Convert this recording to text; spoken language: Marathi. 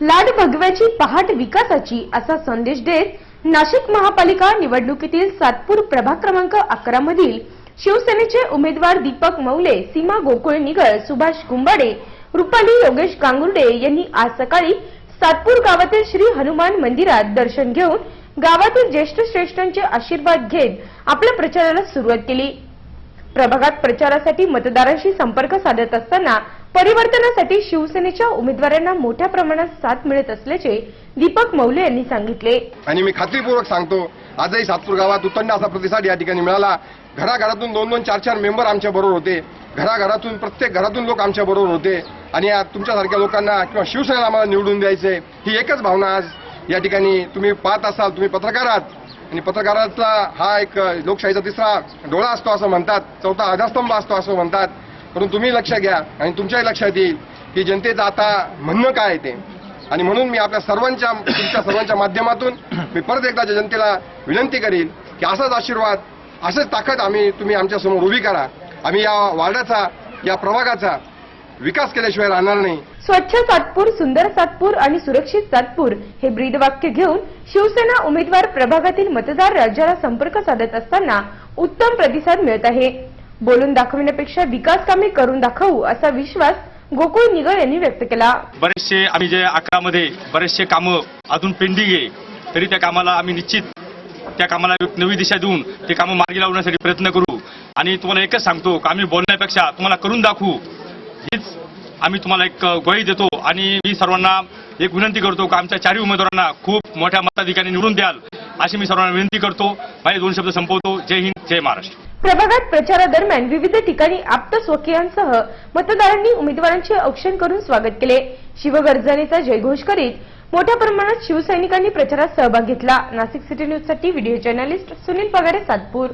लाड भगव्याची पहाट विकासाची असा संदेश देत नाशिक महापालिका निवडणुकीतील सातपूर प्रभाग क्रमांक अकरा मधील शिवसेनेचे उमेदवार दीपक मौले सीमा गोकुळ निगळ सुभाष कुंभाडे रुपाली योगेश गांगुर्डे यांनी आज सकाळी सातपूर गावातील श्री हनुमान मंदिरात दर्शन घेऊन गावातील ज्येष्ठ श्रेष्ठांचे आशीर्वाद घेत आपल्या प्रचाराला सुरुवात केली. प्रभागात प्रचारासाठी मतदारांशी संपर्क साधत असताना परिवर्तनासाठी शिवसेनेच्या उमेदवारांना मोठ्या प्रमाणात साथ मिळत असल्याचे दीपक मौले यांनी सांगितले. आणि मी खात्रीपूर्वक सांगतो आजही सातपूर गावात उत्तंड असा प्रतिसाद या ठिकाणी मिळाला. घराघरातून दोन दोन चार चार मेंबर आमच्या बरोबर होते. घराघरातून प्रत्येक घरातून लोक आमच्या बरोबर होते. आणि तुमच्यासारख्या लोकांना किंवा शिवसेनेला आम्हाला निवडून द्यायचे ही एकच भावना आज या ठिकाणी तुम्ही पाहत असाल तुम्ही पत्रकार आहात. आणि पत्रकाराचा हा एक लोकशाहीचा तिसरा डोळा असतो असं म्हणतात चौथा आधास्तंभ असतो असं म्हणतात. परंतु तुम्ही लक्ष घ्या आणि तुमच्याही लक्षात येईल की जनतेचं आता म्हणणं काय आहे ते. आणि म्हणून मी आपल्या सर्वांच्या तुमच्या सर्वांच्या माध्यमातून मी परत एकदा जनतेला विनंती करील की असाच आशीर्वाद असंच ताकद आम्ही तुम्ही आमच्यासमोर उभी करा. आम्ही या वार्डाचा या प्रभागाचा विकास केल्याशिवाय राहणार नाही. स्वच्छ सातपूर सुंदर सातपूर आणि सुरक्षित सातपूर हे ब्रीद वाक्य घेऊन शिवसेना उमेदवार प्रभागातील मतदार राज्याला संपर्क साधत असताना उत्तम प्रतिसाद मिळत आहे. बोलून दाखविण्यापेक्षा विकास कामे करून दाखवू असा विश्वास गोकुळ निगळ यांनी व्यक्त केला. बरेचसे आम्ही जे आकारामध्ये बरेचसे कामं अजून पेंडिंग आहे तरी त्या कामाला आम्ही निश्चित त्या कामाला नवी दिशा देऊन ते कामं मार्गी लावण्यासाठी प्रयत्न करू. आणि तुम्हाला एकच सांगतो का आम्ही बोलण्यापेक्षा तुम्हाला करून दाखवू हीच आम्ही तुम्हाला एक ग्वाही देतो. आणि मी सर्वांना एक विनंती करतो का आमच्या चारही उमेदवारांना खूप मोठ्या मताधिकारी निवडून द्याल अशी मी सर्वांना विनंती करतो. माझे दोन शब्द संपवतो. जय हिंद जय महाराष्ट्र. प्रभागात प्रचारादरम्यान विविध ठिकाणी आप्त स्वकीयांसह मतदारांनी उमेदवारांचे औक्षण करून स्वागत केले. शिवगर्जनेचा जयघोष करीत मोठ्या प्रमाणात शिवसैनिकांनी प्रचारात सहभाग घेतला. नाशिक सिटी न्यूजसाठी व्हिडिओ जर्नलिस्ट सुनील पगारे सातपूर.